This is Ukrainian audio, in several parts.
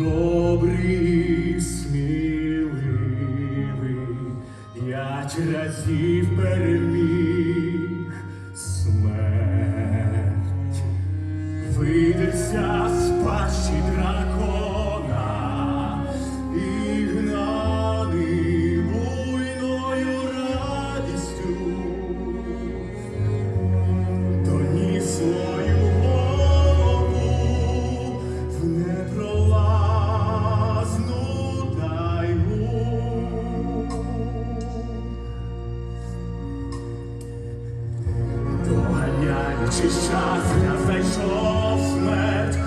Хоробрий, сміливий, п'ять разів переміг Доганяючи щастя, знайшов смерть,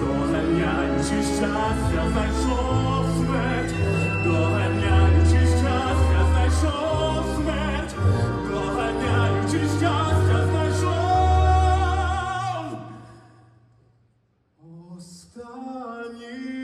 доганяючи щастя, знайшов смерть, доганяючи щастя, знайшов смерть, доганяючи щастя, знайшов. Останній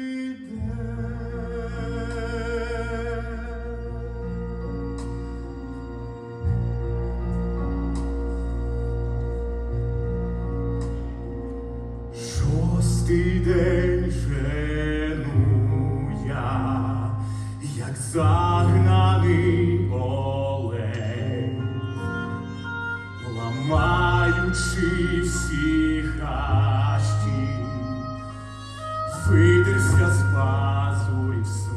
Польський день жену я, як загнаний олень, ламаючи всі хащі, видерся з базу і все.